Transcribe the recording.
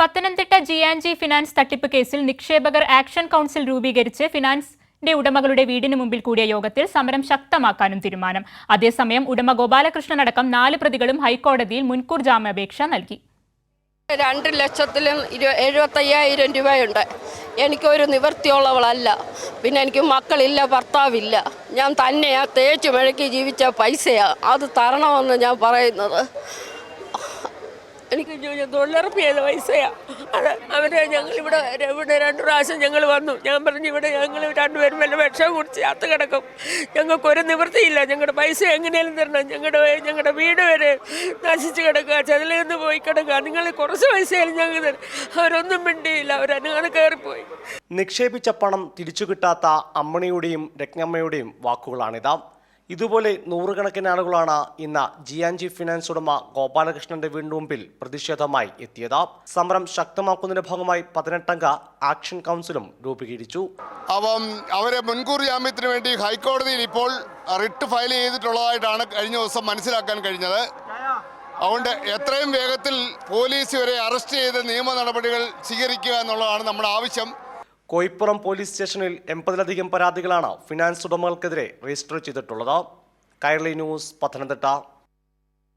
Pathanamthitta G and G finance തട്ടിപ്പ് കേസിൽ നിക്ഷേപകർ ആക്ഷൻ കൗൺസിൽ രൂപീകരിച്ച് ഫിനാൻസിന്റെ ഉടമകളുടെ വീടിന് മുമ്പിൽ കൂടിയ യോഗത്തിൽ സമരം ശക്തമാക്കാനും തീരുമാനം. അതേസമയം ഉടമ ഗോപാലകൃഷ്ണൻ അടക്കം നാല് പ്രതികളും ഹൈക്കോടതിയിൽ മുൻകൂർ ജാമ്യാപേക്ഷ നൽകി. രണ്ട് ലക്ഷത്തിലും ഇരു എഴുപത്തയ്യായിരം രൂപയുണ്ട്. എനിക്കൊരു നിവൃത്തിയുള്ളവളല്ല. പിന്നെ എനിക്ക് മക്കളില്ല ഭർത്താവില്ല. ഞാൻ തന്നെയാ തേച്ച് മെഴുക്കി ജീവിച്ച പൈസയാ. അത് തരണമെന്ന് ഞാൻ പറയുന്നത്. എനിക്ക് തൊഴിലുറപ്പ് ചെയ്ത പൈസയാണ് അത് അവരെ ഞങ്ങൾ ഇവിടെ രണ്ട് പ്രാവശ്യം ഞങ്ങൾ വന്നു. ഞാൻ പറഞ്ഞു ഇവിടെ ഞങ്ങൾ രണ്ടുപേരും വല്ല വിഷം കുടിച്ച് അത്ത് കിടക്കും. ഞങ്ങൾക്ക് ഒരു നിവൃത്തിയില്ല. ഞങ്ങളുടെ പൈസ എങ്ങനെയും തരണം. ഞങ്ങളുടെ ഞങ്ങളുടെ വീട് വരെ നശിച്ച് കിടക്കുക. ചെതിലൊന്ന് പോയി കിടക്കുക. നിങ്ങൾ കുറച്ച് പൈസയായാലും ഞങ്ങൾ തരും. അവരൊന്നും മിണ്ടിയില്ല. അവരങ്ങനെ കയറിപ്പോയി. നിക്ഷേപിച്ച പണം തിരിച്ചു കിട്ടാത്ത അമ്മണിയുടെയും രത്നമ്മയുടെയും വാക്കുകളാണിത്. ഇതുപോലെ നൂറുകണക്കിന് ആളുകളാണ് ഇന്ന് ജിയാൻജി ഫിനാൻസ് ഉടമ ഗോപാലകൃഷ്ണന്റെ വീടിന് മുമ്പിൽ പ്രതിഷേധമായി എത്തിയത്. സമരം ശക്തമാക്കുന്നതിന്റെ ഭാഗമായി പതിനെട്ടംഗ ആക്ഷൻ കൗൺസിലും രൂപീകരിച്ചു. അപ്പം അവരെ മുൻകൂർ ജാമ്യത്തിന് വേണ്ടി ഹൈക്കോടതിയിൽ ഇപ്പോൾ റിട്ട് ഫയൽ ചെയ്തിട്ടുള്ളതായിട്ടാണ് കഴിഞ്ഞ ദിവസം മനസ്സിലാക്കാൻ കഴിഞ്ഞത്. അതുകൊണ്ട് എത്രയും വേഗത്തിൽ പോലീസ് ഇവരെ അറസ്റ്റ് ചെയ്ത് നിയമ നടപടികൾ സ്വീകരിക്കുക എന്നുള്ളതാണ് നമ്മുടെ ആവശ്യം. കോയിപ്പുറം പോലീസ് സ്റ്റേഷനിൽ എൺപതിലധികം പരാതികളാണ് ഫിനാൻസ് ഉടമകൾക്കെതിരെ രജിസ്റ്റർ ചെയ്തിട്ടുള്ളത്. കൈരളി ന്യൂസ് പത്തനംതിട്ട.